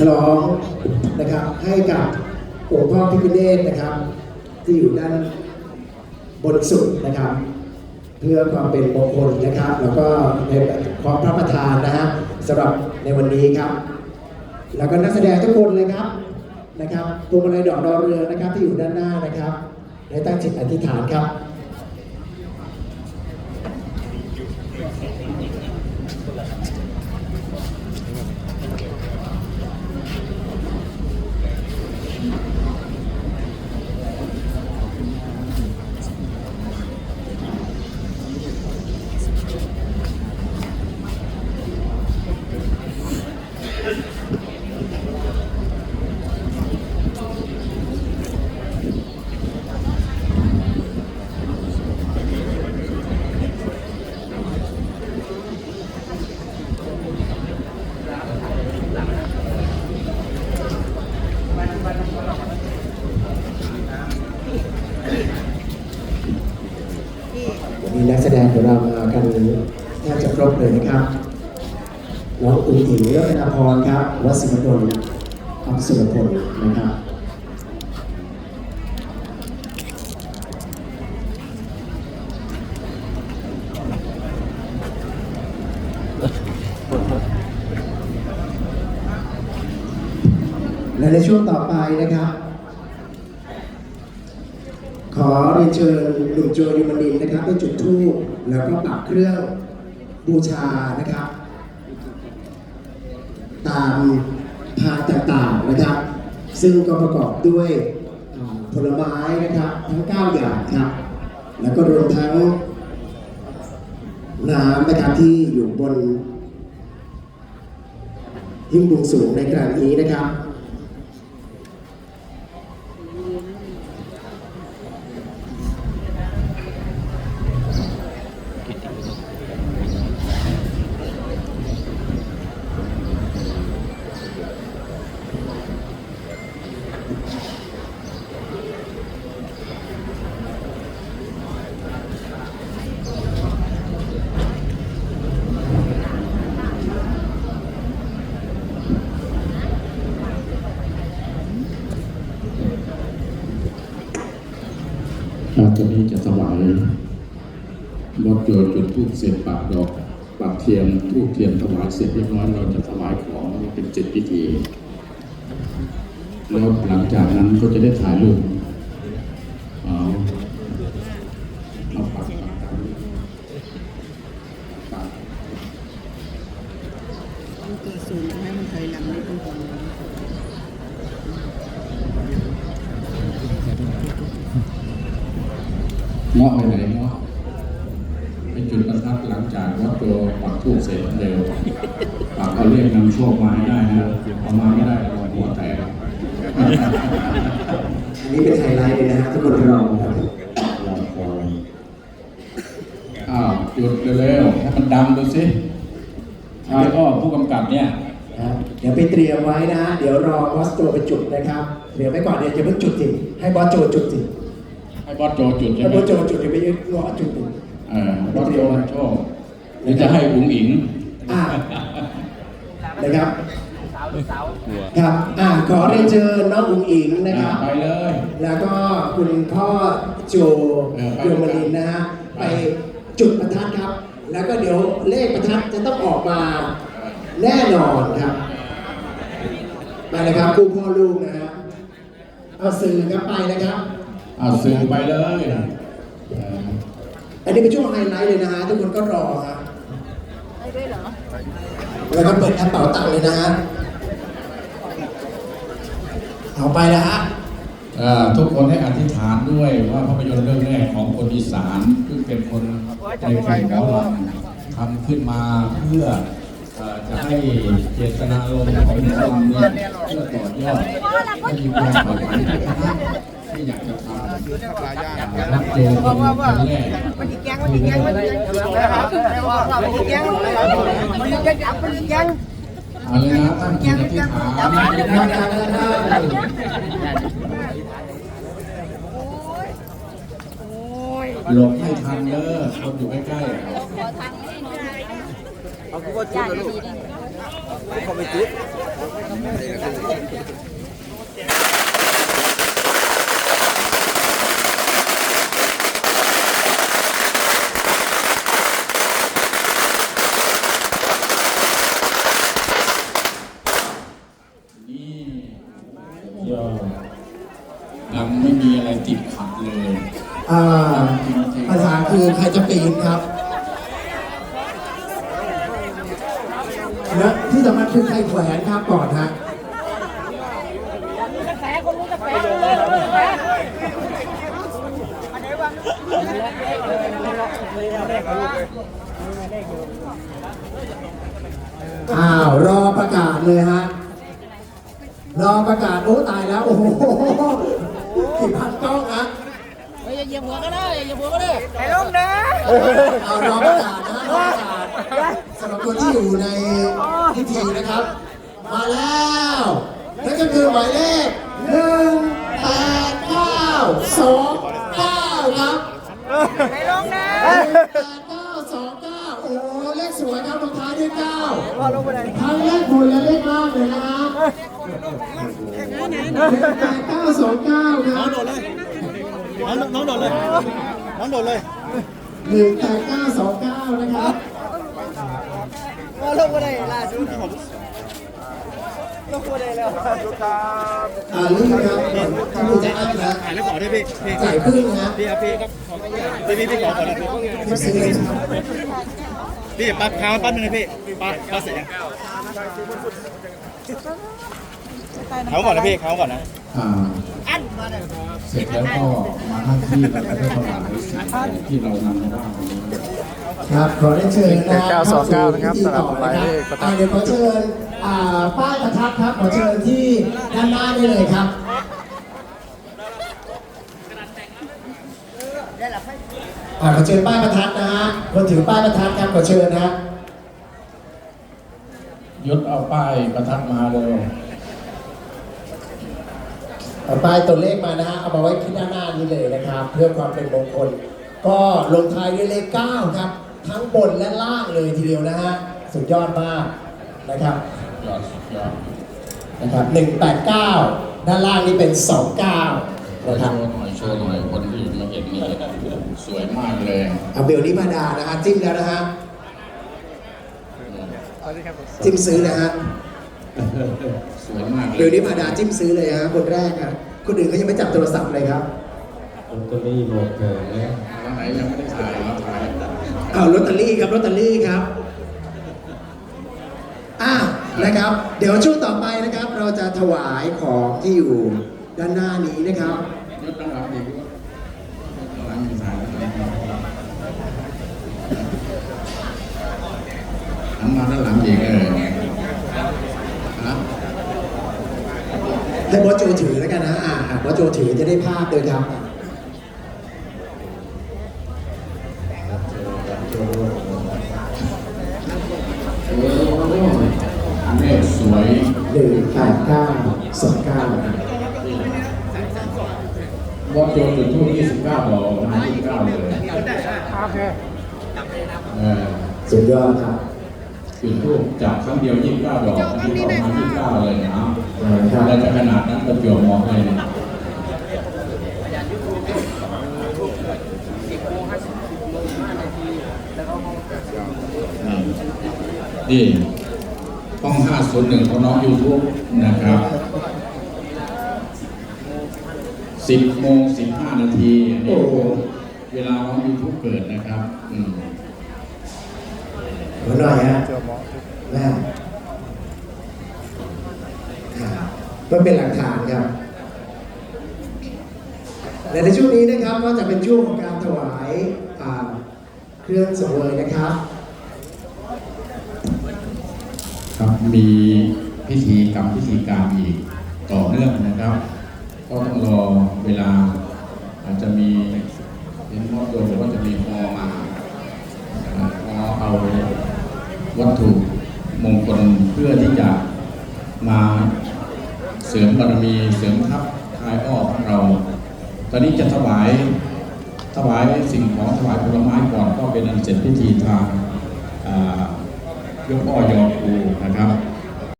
คล้องนะครับให้กับองค์พ่อพิฆเนศนะครับ ที่อยู่ด้านบนสุดนะครับ เพื่อความเป็นมงคลนะครับ แล้วก็ในของพระประธานนะฮะสำหรับในวันนี้ครับ แล้วก็นักแสดงทุกคนเลยครับนะครับพวงมาลัยดอกดาวเรืองนะครับที่อยู่ด้านหน้านะครับให้ตั้งจิตอธิษฐานครับ วันนี้นักแสดงของเรามากันแทบจะครบเลยนะครับ น้อง พรัตนาพรครับวัดสิมดลอัมสุรพลนะครับและในช่วงต่อไปนะครับ ขอเรียนเชิญหนุ่มโจยูมานินนะครับได้จุดธูปแล้วก็ปักเครื่องบูชานะครับ ตามพานต่างๆนะครับ ซึ่งก็ประกอบด้วยผลไม้นะครับทั้ง 9 อย่างครับ แล้วก็รวมทั้งน้ำนะครับที่อยู่บนยิ่งบวงสูงในครั้งนี้นะครับ จะนี้จะถวายบดโยจุดทูบเสร็จปักดอกปักเทียนทูบเทียนถวายเสร็จเรียบร้อยเราจะถวายของเป็นเจ็ดพิธีแล้วหลังจากนั้นก็จะได้ถ่ายรูปเอาเอาปักปักปักปัก มันเกิดศูนย์ให้มันถอยหลังได้ตรงตรงนี้ เงาะไปไหนเงาะไปจุดประทัดหลังจากวัดตัวปักทูบเสร็จเร็วปักเอาเรียกนำโชคมาให้ได้นะเอามาไม่ได้หัวแตกอันนี้เป็นไฮไลท์เลยนะฮะทุกคนรอครับอ้าวจุดเร็วๆให้มันดังดูสิอ้าวก็ผู้กำกับเนี่ยนะเดี๋ยวไปเตรียมไว้นะ เดี๋ยวรอบอสโจไปจุดนะครับ เดี๋ยวไว้ก่อนเดี๋ยวจะเพิ่งจุดสิให้บอสโจจุดสิ ให้บอสโจจุดใช่ให้ไหมบอสโจจุดเดี๋ยวไปยึดรอจุดสิเออบอสโจมันโชคหรือจะให้อุ๋งอิงอ่านะครับครับอ่าขอเรียนเชิญน้องอุ๋งอิงนะครับ ไปเลย แล้วก็คุณพ่อโจเออไปโยมลินนะฮะไปจุดประทัดครับ แล้วก็เดี๋ยวเลขประทัดจะต้องออกมาแน่นอนครับไปเลยครับคู่พ่อลูกนะฮะเอาสื่อครับไปนะครับเอาสื่อไปเลยเอออันนี้เป็นช่วงไฮไลท์เลยนะฮะทุกคนก็รอครับได้ด้วยเหรอ แล้วก็เปิดแอปเป๋าตังค์เลยนะฮะเอาไปนะฮะเอ่อทุกคนให้อธิษฐานด้วยว่าภาพยนตร์เรื่องแรกของคนอีสานซึ่งเป็นคนในฝ่ายหมอลำทำขึ้นมาเพื่อเอ่อจะให้เจตนารมณ์ของหมอลำเนี่ยเพื่อต่อยอดให้มีความฝัน ที่อยากจะทำรับเจอเป็นครั้งแรกมันจะแกงมันจะแกงมันจะแกงมันจะแกงมันจะแกงมันจะแกงเอาเลยนะตั้งจิตอธิษฐานดังๆนะครับโอ้ยหลบให้ทันเด้อคนอยู่ใกล้ๆเอาคือว่าจุดนะลูกเขาไม่จุด ดังไม่มีอะไรติดขัดเลยอ่าภาษาคือใครจะปีนครับ และที่สำคัญคือใครแขวนครับก่อนฮะแฝงคนรู้จะแฝงเลยแฝงอ้าว รอประกาศเลยฮะ รอประกาศ โอ้ ตายแล้ว โอ้โห กี่พันกล้องฮะอย่าเหยียบหัวก็ได้อย่าเหยียบหัวก็ได้ไอ้ลงนะเอารอประกาศนะรอประกาศสำหรับคนที่อยู่ในพิธีนะครับ มาแล้วนั่นก็คือหมายเลขหนึ่งแปดเก้าสองเก้าครับไอ้ลงนะหนึ่งแปดเก้าสองเก้าโอ้โหเลขสวยครับลงท้ายด้วยเก้าทั้งเลขบนและเลข 929ครับน้องโดดเลย น้องโดดเลย น้องโดดเลย18929 นะครับมาลงมาได้ล่าสุดที่ผมลงมาได้แล้วครับอ่าลุ้นครับลุ้นจะอัพนะอ่านแล้วขอได้พี่พี่จ่ายครึ่งนะพี่ครับพี่ครับพี่พี่พี่ขอขอนะพี่พี่ปั๊บค้างปั๊บนึงนะพี่ปั๊บปั๊บเสร็จ เขาก่อนนะพี่เขาก่อนนะอ่าเสร็จแล้วก็มาหน้าที่แล้วก็ได้ประกาศในสิ่งที่เรานำมาว่าวันนี้ครับขอได้เชิญนะ929นะครับสำหรับหมายเลขประทับอ่าเดี๋ยวขอเชิญอ่าป้ายประทับครับขอเชิญที่ด้านหน้าได้เลยครับ อ่าขอเชิญป้ายประทัดนะฮะคนถือป้ายประทัดครับขอเชิญนะฮะ ยศเอาป้ายประทัดมาเลยเอาป้ายตัวเลขมานะฮะเอามาไว้ที่ด้านหน้านี้เลยนะครับ เพื่อความเป็นมงคล ก็ลงท้ายด้วยเลข9ครับ ทั้งบนและล่างเลยทีเดียวนะฮะสุดยอดมากนะครับยอดสุดยอดนะครับ189 ด้านล่างนี่เป็น 29โชว์นะครับหน่อยโชว์หน่อยคนที่มาเห็นนี่สวยมากเลยเอาเบลนิพาดานะฮะจิ้มแล้วนะฮะ จิ้มซื้อนะฮะสวยมากเลเบลยนิพาดาจิ้มซื้อเลยฮะคนแรกอะคนอื่นเขายังไม่จับโทรศัพท์เลยครับลอตเตอรี่หมดเลยนะวันไหนยังไม่ได้ถ่ายมาถ่ายเอาลอตเตอรี่ครับลอตเตอรี่ครับอะนะครับ เดี๋ยวช่วงต่อไปนะครับ เราจะถวายของที่อยู่ด้านหน้านี้นะครับยศต้องรับดีด้วยหลังมีถ่าย หันมาด้านหลังอีกเออฮะให้บอสโจถือแล้วกันนะอ่าอ่าบอสโจถือจะได้ภาพเลยครับโอ้เมฆสวยหนึ่งแปดเก้าสองเก้าวอดโจจุดทูบ29ดอกมา29เลยโอเคเออสุดยอดครับ จุดทูบจากครั้งเดียว29ดอกอันนี้ออกมา29เลยนะครับแล้วจะขนาดนั้นประจวบเหมองเลยเนี่ยนี่ห้อง501ของน้อง YouTube นะครับ10โมง15นาทีนี่เวลาน้อง YouTube เกิดนะครับ อืม หัวหน่อยฮะแม่ครับเป็นหลักฐานครับ และในช่วงนี้นะครับก็จะเป็นช่วงของการถวายาเครื่องสังเวยนะครับครับมีพิธีกรรมพิธีการอีกต่อเนื่องนะครับ ก็ต้องรอเวลาอาจจะมีเห็นมอดโยมบอว่าจะมีฮอมาเอ่อฮอเอา วัตถุมงคลเพื่อที่จะมาเสริมบารมีเสริมทัพทายอ้อของเรา ตอนนี้จะถวายถวายสิ่งของถวายผลไม้ก่อนก็เป็นอันเสร็จพิธีทางอ่ายกอ้อยอกูนะครับ